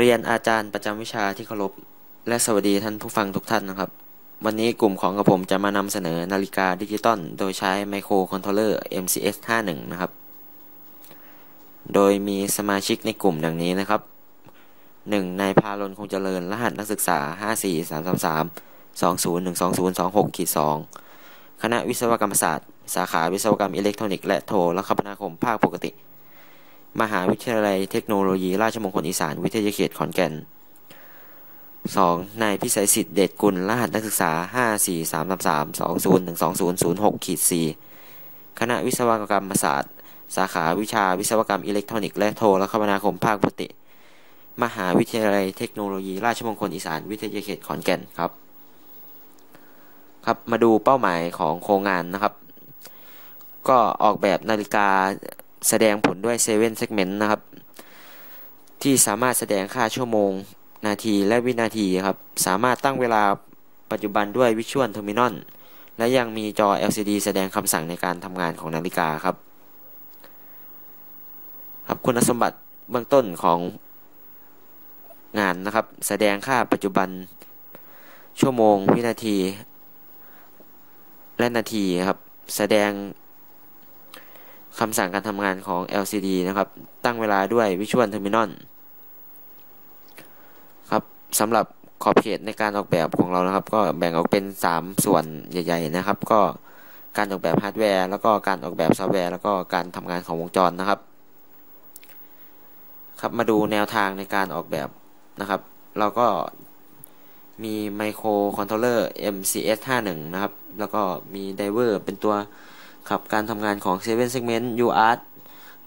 เรียนอาจารย์ประจำวิชาที่เคารพและสวัสดีท่านผู้ฟังทุกท่านนะครับ วันนี้กลุ่มของกระผมจะมานำเสนอนาฬิกาดิจิตอลโดยใช้ไมโครคอนโทรลเลอร์ MCS 51นะครับ โดยมีสมาชิกในกลุ่มดังนี้นะครับ 1. นายพาลนคงเจริญ รหัสนักศึกษา 54333 20120226ขีด2คณะวิศวกรรมศาสตร์ สาขาวิศวกรรมอิเล็กทรอนิกส์และโทรคมนาคมภาคปกติ มหาวิทยาลัยเทคโนโลยีราชมงคลอีสานวิทยาเขตขอนแก่น 2. นายพิสัยสิทธิ์เดชกุล รหัสนักศึกษา 5433320120006ขีด4คณะวิศวกรรมศาสตร์ สาขาวิชาวิศวกรรมอิเล็กทรอนิกส์และโทรคมนาคมภาคปกติมหาวิทยาลัยเทคโนโลยีราชมงคลอีสานวิทยาเขตขอนแก่นครับ ครับมาดูเป้าหมายของโครงงานนะครับ ก็ออกแบบนาฬิกา แสดงผลด้วย 7 segment นะครับ ที่สามารถแสดงค่าชั่วโมง นาทีและวินาทีครับ สามารถตั้งเวลาปัจจุบันด้วย Visual Terminal และยังมีจอ LCD แสดงคำสั่งในการทำงานของนาฬิกาครับ ครับคุณสมบัติเบื้องต้นของงานนะครับ แสดงค่าปัจจุบัน ชั่วโมง วินาที และนาทีครับ แสดง คำสั่งการทำงานของ LCD นะครับ ตั้งเวลาด้วย Visual Terminal ครับสำหรับขอบเขตในการออกแบบของเรานะครับ ก็แบ่งออกเป็น 3 ส่วนใหญ่ ๆ นะครับ ก็การออกแบบฮาร์ดแวร์แล้วก็การออกแบบซอฟต์แวร์แล้วก็การทำงานของวงจรนะครับ ครับมาดูแนวทางในการออกแบบนะครับ เราก็มีไมโครคอนโทรลเลอร์ MCS 51 นะครับ แล้วก็มีไดเวอร์เป็นตัว ครับการทำงานของ 7 Segment UART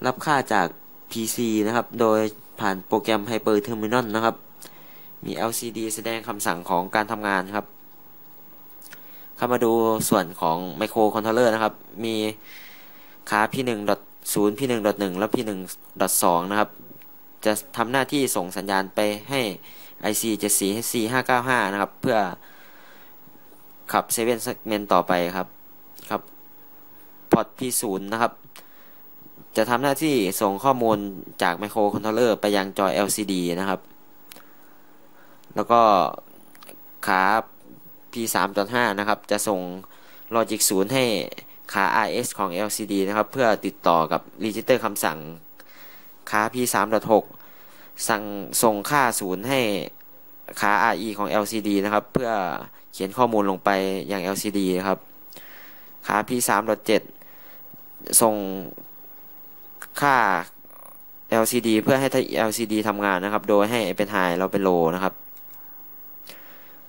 รับค่าจาก PC นะครับ โดยผ่านโปรแกรม Hyper Terminal นะครับ มี LCD แสดงคำสั่งของการทำงานครับ เข้ามาดูส่วนของ Micro Controller นะครับ มีขา P1.0 P1.1 และ P1.2 นะครับ จะทำหน้าที่ส่งสัญญาณไปให้ IC 74 HC 595 นะครับ เพื่อขับ 7 segment ต่อไปครับ พอร์ต P0 นะครับ จะทำหน้าที่ส่งข้อมูลจากไมโครคอนโทรลเลอร์ไปยังจอ LCD นะครับ แล้วก็ขา P3.5 นะครับ จะส่ง Logic 0 ให้ขา RS ของ LCD นะครับ เพื่อติดต่อกับรีจิสเตอร์คำสั่งขา P3.6 สั่งส่งค่า 0 ให้ขา RE ของ LCD นะครับ เพื่อเขียนข้อมูลลงไปยัง LCD นะครับ ขา P3.7 ส่งค่า LCD เพื่อให้ LCD ทำงานนะครับ โดยให้เป็นไฮเราเป็นโลนะครับ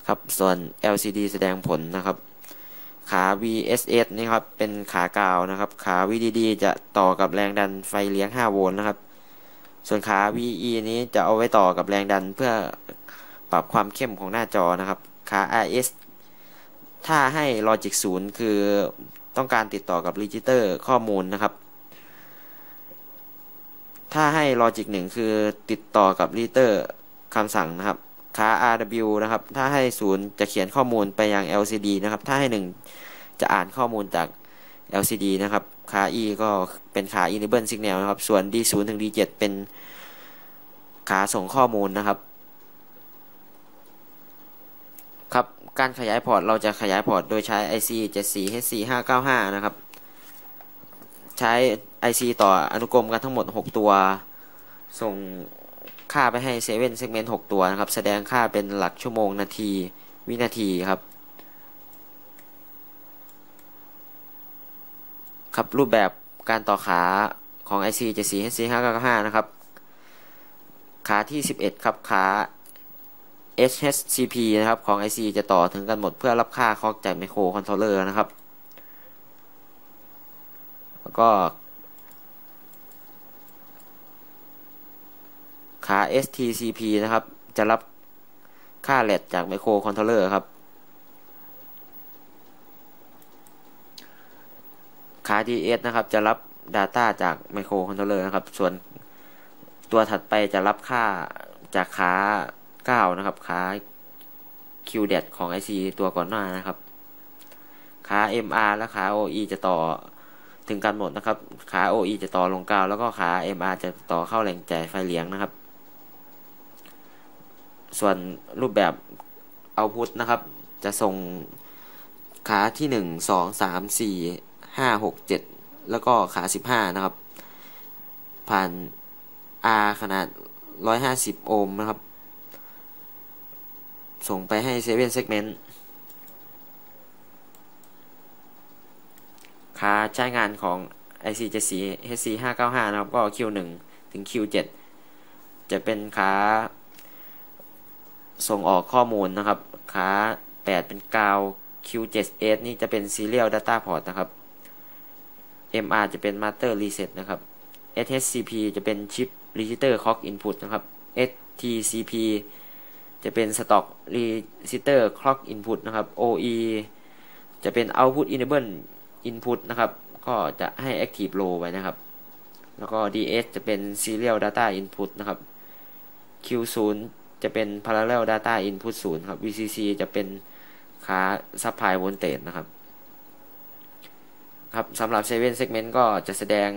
ครับ ส่วน LCD แสดงผลนะครับ ขา VSS นี่ครับ เป็นขากาวนะครับ ขา VDD จะต่อกับแรงดันไฟเลี้ยง 5 โวลต์นะครับ ส่วนขา VE นี้จะเอาไว้ต่อกับแรงดันเพื่อปรับความเข้มของหน้าจอนะครับ ขา RS ถ้าให้ Logic 0 คือ ต้องการติดต่อกับรีจิเตอร์ข้อมูลนะครับ ถ้าให้ Logic 1 คือติดต่อกับรีจิเตอร์คำสั่งนะครับค่า RW นะครับ ถ้าให้ 0 จะเขียนข้อมูลไปยัง LCD นะครับ ถ้าให้ 1 จะอ่านข้อมูลจาก LCD นะครับค่า E ก็เป็นขา Enable Signal นะครับ ส่วน D0 ถึง D7 เป็นขาส่งข้อมูลนะครับ ครับ การขยายพอร์ตเราจะขยายพอร์ตโดยใช้ IC 74 HC 595 นะครับ ใช้ IC ต่ออนุกรมกันทั้งหมด 6 ตัว ส่งค่าไปให้7 segment 6ตัวนะครับ แสดงค่าเป็นหลักชั่วโมงนาที วินาทีครับ ครับรูปแบบการต่อขาของ IC 74 HC 595 นะครับ ขาที่ 11 ครับขา HHCP นะครับของ IC จะต่อถึงกันหมดเพื่อรับค่าคอกจากไมโครคอนโทรลเลอร์นะครับ แล้วก็ขา STCP นะครับ จะรับค่าแลดจากไมโครคอนโทรลเลอร์ครับ ขา DS นะครับ จะรับ Data จากไมโครคอนโทรลเลอร์นะครับ ส่วนตัวถัดไปจะรับค่าจากขา 9 นะครับขา QD ของ IC ตัวก่อนหน้านะครับขา MR และขา OE จะต่อถึงกันหมดนะครับ ขา OE จะต่อลงกาแล้วก็ขา MR จะต่อเข้าแหล่งจ่ายไฟเลี้ยงนะครับ ส่วนรูปแบบเอาพุทนะครับ จะส่งขาที่หนึ่งสองสามสี่ห้าหกเจ็ดแล้วก็ขาสิบห้านะครับ ผ่าน R ขนาดร้อยห้าสิบโอห์มนะครับ ส่งไปให้เซเว่นเซกเมนต์ขาใช้งานของ IC 74 HC 595นะครับ ก็ Q1 ถึง Q7 จะเป็นขาส่งออกข้อมูลนะครับขา8 เป็นกาว Q7S นี่จะเป็น Serial Data Port นะครับ MR จะเป็น Master Reset นะครับ SHCP จะเป็น Chip Register Clock Input นะครับ STCP จะเป็น Stock Register Clock Input นะครับ OE จะเป็น Output Enable Input นะครับ ก็จะให้ Active Low ไว้นะครับ แล้วก็ DS จะเป็น Serial Data Input นะครับ Q0 จะเป็น Parallel Data Input 0 ครับ VCC จะเป็นขา Supply Voltage นะครับ ครับสำหรับ7 Segment ก็จะแสดง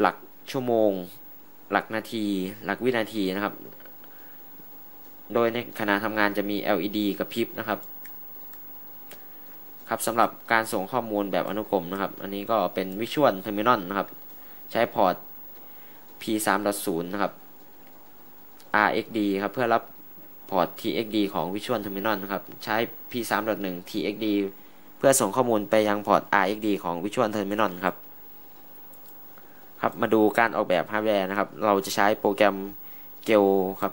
หลักชั่วโมง หลักนาที หลักวินาทีนะครับ โดยในขณะทำงานจะมี LED กับพริบนะครับ ครับสำหรับการส่งข้อมูลแบบอนุกรมนะครับ อันนี้ก็เป็น Visual Terminal นะครับ ใช้พอร์ต P3.0 นะครับ RXD ครับเพื่อรับพอร์ต TXD ของ Visual Terminal นะครับใช้ P3.1 TXD เพื่อส่งข้อมูลไปยังพอร์ต RXD ของ Visual Terminal ครับครับ มาดูการออกแบบฮาร์ดแวร์นะครับ เราจะใช้โปรแกรม g e l ครับ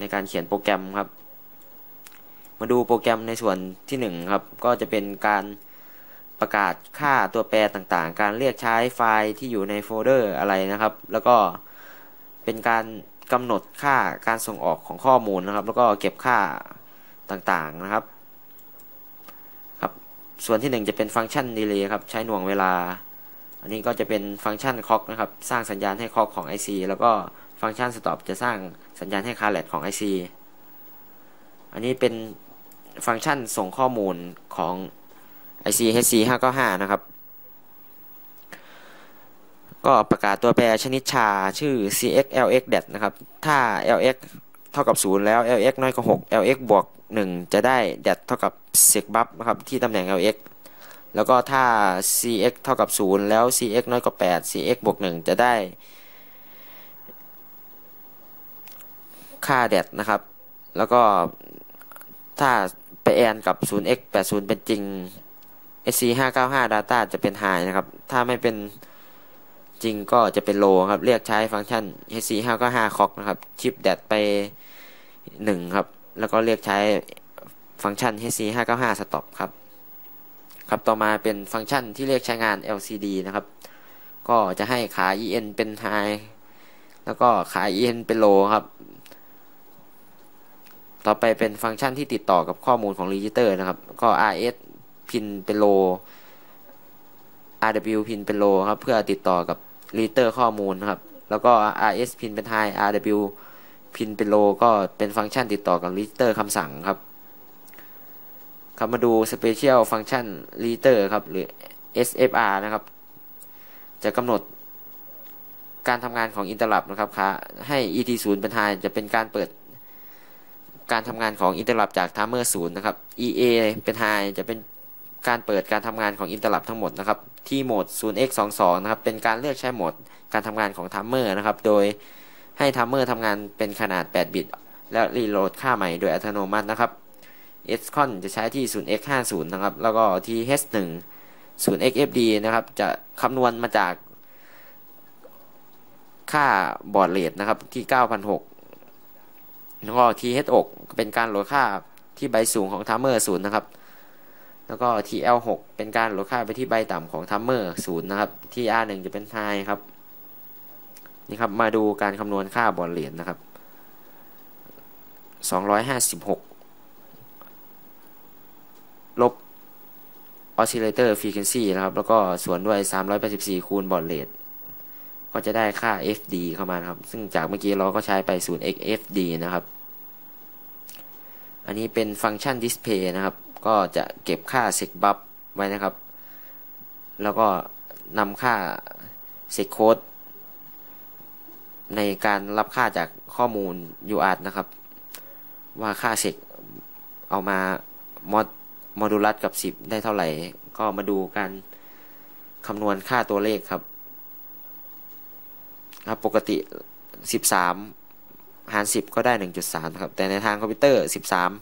ในการเขียนโปรแกรมครับ มาดูโปรแกรมในส่วนที่1ครับก็จะเป็นการประกาศค่าตัวแปรต่างๆ การเรียกใช้ไฟล์ที่อยู่ในโฟลเดอร์อะไรนะครับ แล้วก็เป็นการกำหนดค่าการส่งออกของข้อมูลนะครับ แล้วก็เก็บค่าต่างๆนะครับ ครับ ส่วนที่ 1 จะเป็นฟังก์ชันดีเลย์ครับ ใช้หน่วงเวลา อันนี้ก็จะเป็นฟังก์ชันคล็อกนะครับ สร้างสัญญาณให้คล็อกของ IC แล้วก็ฟังก์ชันสต็อปจะสร้าง สัญญาณให้คาร์เลตของ IC อันนี้เป็นฟังก์ชันส่งข้อมูลของ IC HC 595 นะครับ ก็ประกาศตัวแปรชนิดชาชื่อ CX LX det นะครับ ถ้า LX เท่ากับ 0 แล้ว LX น้อยกว่า 6 LX บวก 1 จะได้ det เท่ากับ sec buff นะครับ ที่ตำแหน่ง LX แล้วก็ถ้า CX เท่ากับ 0 แล้ว CX น้อยกว่า 8 CX บวก 1 จะได้ ค่า det นะครับ แล้วก็ถ้าไปแอนกับ 0x 80 เป็นจริง SC 595 data จะเป็น high นะครับ ถ้าไม่เป็นจริงก็จะเป็น low ครับ เรียกใช้ฟังก์ชัน SC 595 clock นะครับชิป dat ไป 1 ครับ แล้วก็เรียกใช้ฟังก์ชัน SC 595 stop ครับ ครับต่อมาเป็นฟังก์ชันที่เรียกใช้งาน LCD นะครับ ก็จะให้ขา EN เป็น high แล้วก็ขา EN เป็น low ครับ ต่อไปเป็นฟังก์ชันที่ติดต่อกับข้อมูลของรีจิเตอร์นะครับ ก็ RS พินเป็นโล RW พินเป็นโลครับ เพื่อติดต่อกับรีจิเตอร์ข้อมูลนะครับ แล้วก็ RS พินเป็นไฮ RW พินเป็นโลก็เป็นฟังก์ชันติดต่อกับรีจิเตอร์คำสั่งครับ ครับมาดู Special Function Register ครับ หรือ SFR นะครับ จะกำหนดการทำงานของ Interrupt นะครับค่ะให้ ET0 เป็น High จะเป็นการเปิด การทำงานของ Interrupt จาก Timer 0นะครับ EA เป็น High จะเป็นการเปิดการทำงานของ Interrupt ทั้งหมดนะครับ ที่โหมด 0x22 นะครับ เป็นการเลือกใช้โหมดการทำงานของ Timer นะครับ โดยให้ Timer ทำงานเป็นขนาด 8 บิต แล้วรีโหลดค่าใหม่โดยอัตโนมัตินะครับ SCON จะใช้ที่ 0x50 นะครับ แล้วก็ TH1 0xFD นะครับ จะคำนวณมาจากค่าบอร์ดเรทนะครับที่9,006 แล้วก็ TH6 เป็นการโหลดค่าที่ใบสูงของ Timer 0นย์นะครับ แล้วก็ TL6 เป็นการโหลดค่าไปที่ใบต่ำของ Timer 0นย์นะครับที่ R1 จะเป็น High ครับนี่ครับมาดูการคำนวณค่าบอร์ดเรทนะครับ256 ลบ oscillator frequency นะครับ แล้วก็ส่วนด้วย 384 คูณบอร์ดเรท ก็จะได้ค่า FD เข้ามานะครับ ซึ่งจากเมื่อกี้เราก็ใช้ไป 0xFD นะครับ อันนี้เป็นฟังก์ชัน display นะครับ ก็จะเก็บค่า sec buff ไว้นะครับ แล้วก็นำค่า sec code ในการรับค่าจากข้อมูล UART นะครับ ว่าค่าเซกเอามามอดโมดูลัสกับ 10 ได้เท่าไหร่ ก็มาดูการคำนวณค่าตัวเลขครับ ครับปกติ 13 หาร 10 ก็ได้ 1.3ครับแต่ในทางคอมพิวเตอร์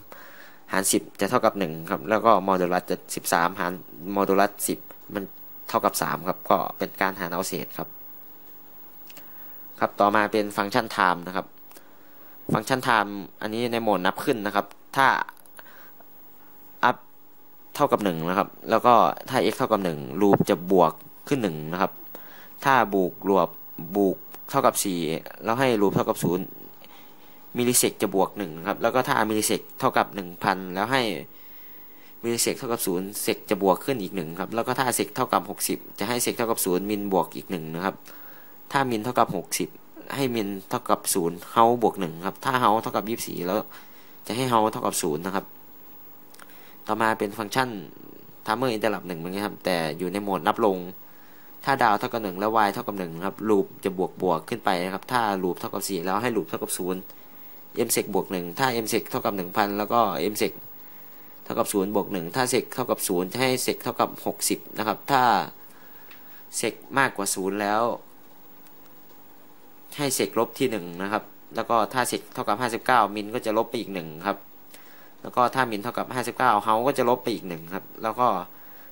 13 หาร 10 จะเท่ากับ1ครับแล้วก็โมดูลัสจะ 13 หารโมดูลัส 10 มันเท่ากับ 3 ครับก็เป็นการหารเอาเศษครับครับต่อมาเป็นฟังก์ชัน time นะครับ ฟังก์ชัน time อันนี้ในโหมดนับขึ้นนะครับ ถ้าเท่ากับ1นะครับ แล้วก็ถ้า x เท่ากับ1รูปจะบวกขึ้น1นะครับ ถ้าบวกรวบบวก เท่ากับ 4 แล้วให้รูปเท่ากับ 0 มิลลิเซกจะบวก1ครับ แล้วก็ถ้ามิลลิเซกเท่ากับ 1,000 แล้วให้มิลลิเซกเท่ากับ 0 เซกจะบวกขึ้นอีก1ครับ แล้วก็ถ้าเซกเท่ากับ 60 จะให้เซกเท่ากับ 0 มินบวกอีก1นะครับ ถ้ามินเท่ากับ 60 ให้มินเท่ากับ 0 เฮาบวก1ครับ ถ้าเฮาเท่ากับ 24 แล้วจะให้เฮาเท่ากับ 0 นะครับ ต่อมาเป็นฟังก์ชัน timer interrupt หนึ่งเหมือนะครับ แต่อยู่ในโหมดนับลง ถ้าดาวเท่ากับหนึ่งแล้ว y เท่ากับหนึ่งครับลูปจะบวกบวกขึ้นไปนะครับ ถ้าลูปเท่ากับสี่แล้วให้ลูปเท่ากับศูนย์ m sec บวกหนึ่งถ้า m sec เท่ากับหนึ่งพันแล้วก็ m sec เท่ากับศูนย์บวกหนึ่งถ้า sec เท่ากับศูนย์จะให้ sec เท่ากับหกสิบนะครับ ถ้า sec มากกว่าศูนย์แล้ว ให้ sec ลบที่หนึ่งนะครับ แล้วก็ถ้า sec เท่ากับห้าสิบเก้ามินก็จะลบไปอีกหนึ่งครับ แล้วก็ถ้ามินเท่ากับ59เฮาก็จะลบไปอีกหนึ่งครับ แล้วก็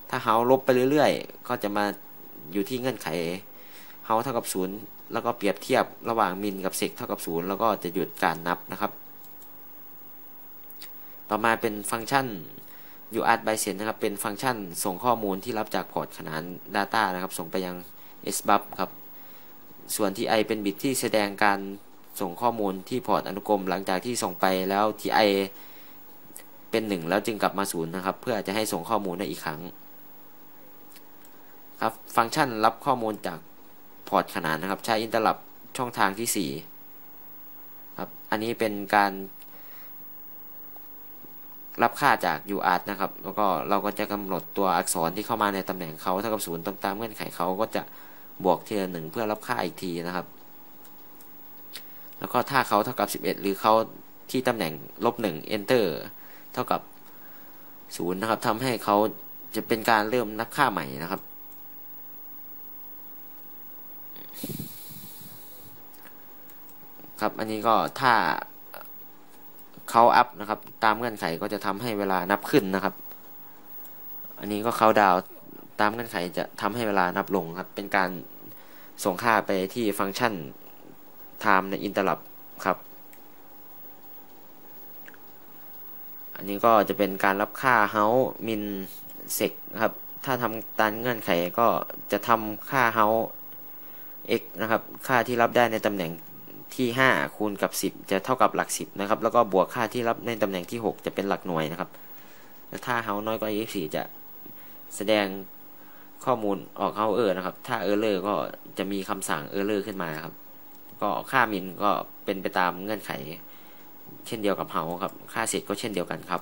ถ้าเฮาลบไปเรื่อยๆ ก็จะมา อยู่ที่เงื่อนไขเฮาเท่ากับ0แล้วก็เปรียบเทียบระหว่างมินกับเซกเท่ากับ0แล้วก็จะหยุดการนับนะครับ ต่อมาเป็นฟังก์ชัน UART by send นะครับ เป็นฟังก์ชันส่งข้อมูลที่รับจากพอร์ตขนาน Data นะครับ ส่งไปยัง SBUF ครับ ส่วนที่ i เป็นบิตที่แสดงการส่งข้อมูลที่พอร์ตอนุกรม หลังจากที่ส่งไปแล้วที่ i เป็นหนึ่งแล้วจึงกลับมาศูนย์นะครับ เพื่อจะให้ส่งข้อมูลได้อีกครั้ง ครับ ฟังก์ชันรับข้อมูลจากพอร์ตขนานนะครับ ใช้อินเตอร์ลับช่องทางที่ 4 ครับ อันนี้เป็นการ รับค่าจาก UART นะครับ แล้วก็เราก็จะกำหนดตัวอักษรที่เข้ามาในตำแหน่งเขาเท่ากับศูนย์ตามเงื่อนไขเขาก็จะบวกทีละหนึ่งเพื่อรับค่าอีกทีนะครับ แล้วก็ถ้าเขาเท่ากับ 11 หรือเขาที่ตำแหน่งลบ1 enter เท่ากับศูนย์นะครับทำให้เขาจะเป็นการเริ่มนับค่าใหม่นะครับ ครับ อันนี้ก็ถ้าเขาอัพนะครับ ตามเงื่อนไขก็จะทำให้เวลานับขึ้นนะครับ อันนี้ก็เขาดาวตามเงื่อนไขจะทำให้เวลานับลงครับ เป็นการส่งค่าไปที่ฟังก์ชัน time ในอินเตอร์ลับครับ อันนี้ก็จะเป็นการรับค่า house min sec ครับ ถ้าทำตามเงื่อนไขก็จะทำค่า house x นะครับ ค่าที่รับได้ในตำแหน่ง ที่ 5 คูณกับ 10 จะเท่ากับหลัก 10 นะครับ แล้วก็บวกค่าที่รับในตำแหน่งที่ 6 จะเป็นหลักหน่วยนะครับ และถ้า house น้อยกว่า 24 จะแสดงข้อมูลออก house error นะครับ ถ้า error ก็จะมีคำสั่ง error ขึ้นมาครับ ก็ค่ามินก็เป็นไปตามเงื่อนไข เช่นเดียวกับเฮาครับ ค่าเศษก็เช่นเดียวกันครับ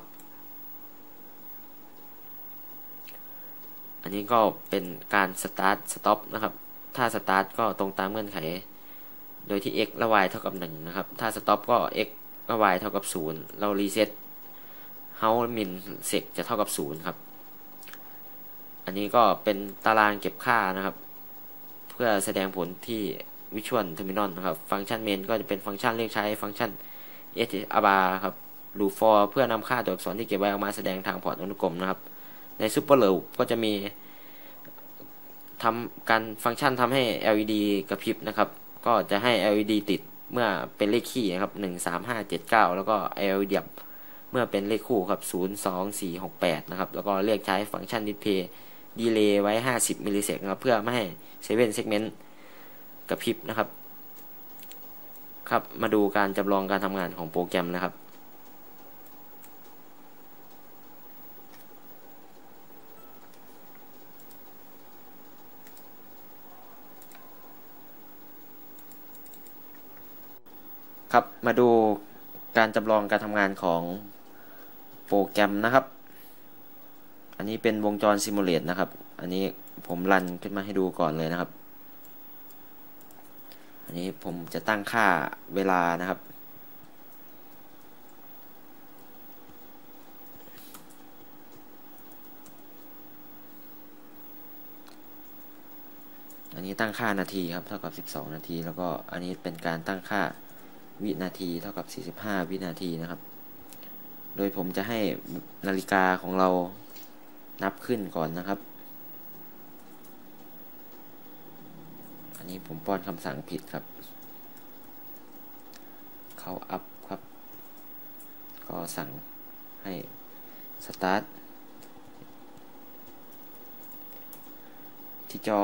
อันนี้ก็เป็นการสตาร์ทสต็อปนะครับ ถ้าสตาร์ทก็ตรงตามเงื่อนไข โดยที่ x และ y เท่ากับ 1 นะครับ ถ้าสต็อปก็ x ก็ y เท่ากับ 0 เรารีเซ็ตเฮามินเซกจะเท่ากับ 0 ครับ อันนี้ก็เป็นตารางเก็บค่านะครับ เพื่อแสดงผลที่วิชวลเทอร์มินอลนะครับ ฟังก์ชันเมนก็จะเป็นฟังก์ชันเรียกใช้ฟังก์ชัน s อาบาครับลูฟอร์เพื่อนำค่าตัวอักษรที่เก็บไว้ออกมาแสดงทางพอร์ตอนุกรมนะครับ ในซูเปอร์เลวก็จะมีทำการฟังก์ชันทำให้ LED กระพริบนะครับ ก็จะให้ LED ติดเมื่อเป็นเลขคี่นะครับหนึ่งสามห้าเจ็ดเก้าแล้วก็ LED ดับเมื่อเป็นเลขคู่ครับศูนย์สองสี่หกแปดนะครับ แล้วก็เรียกใช้ฟังก์ชันดิสเพย์ดีเลย์ไว้ห้าสิบมิลลิเซกนะครับ เพื่อไม่ให้เซเว่นเซกเมนต์กระพริบนะครับ ครับ มาดูการจำลองการทำงานของโปรแกรมนะครับ ครับมาดูการจำลองการทำงานของโปรแกรมนะครับ อันนี้เป็นวงจรซิมูเลตนะครับ อันนี้ผมรันขึ้นมาให้ดูก่อนเลยนะครับ อันนี้ผมจะตั้งค่าเวลานะครับ อันนี้ตั้งค่านาทีครับเท่ากับ 12 นาที แล้วก็อันนี้เป็นการตั้งค่า วินาทีเท่ากับ 45 วินาทีนะครับ โดยผมจะให้นาฬิกาของเรานับขึ้นก่อนนะครับ อันนี้ผมป้อนคำสั่งผิดครับ เขาอัพครับ ก็สั่งให้ start ที่จอ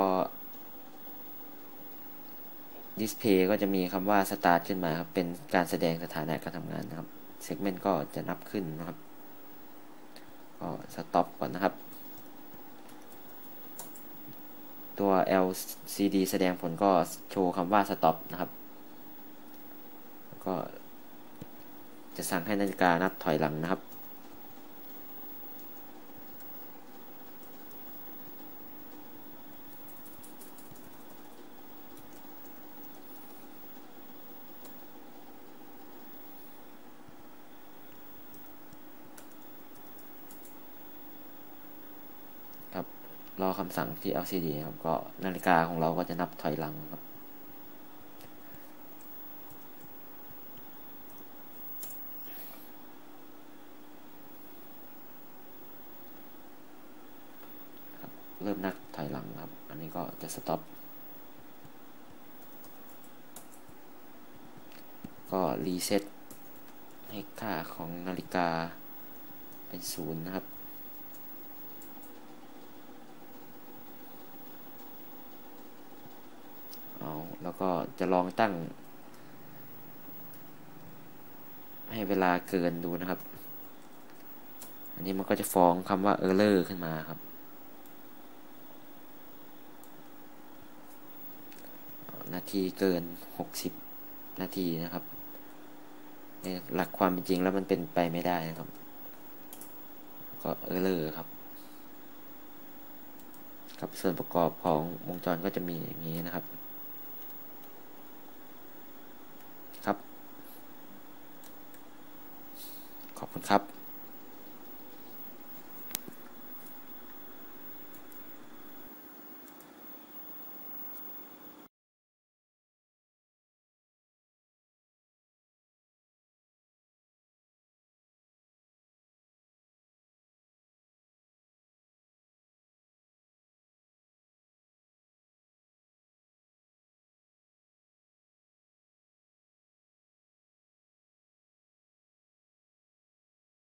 display ก็จะมีคำว่า start ขึ้นมาครับ เป็นการแสดงสถานะการทำงานนะครับ segment ก็จะนับขึ้นนะครับ ก็ stop ก่อนนะครับ ตัว LCD แสดงผลก็โชว์คำว่า stop นะครับก็จะสั่งให้นาฬิกานับถอยหลังนะครับ รอคำสั่งที่ LCD ครับ ก็นาฬิกาของเราก็จะนับถอยหลังครับ เริ่มนับถอยหลังครับ อันนี้ก็จะสต็อป ก็รีเซ็ตให้ค่าของนาฬิกาเป็นศูนย์นะครับ เอาแล้ว ก็จะลองตั้ง ให้เวลาเกินดูนะครับ อันนี้มันก็จะฟ้องคำว่า error ขึ้นมาครับ นาทีเกิน 60 นาทีนะครับ ในหลักความเป็นจริงแล้วมันเป็นไปไม่ได้นะครับ ก็เออเลอร์ครับครับส่วนประกอบของวงจรก็จะมีอย่างนี้นะครับ คุณครับ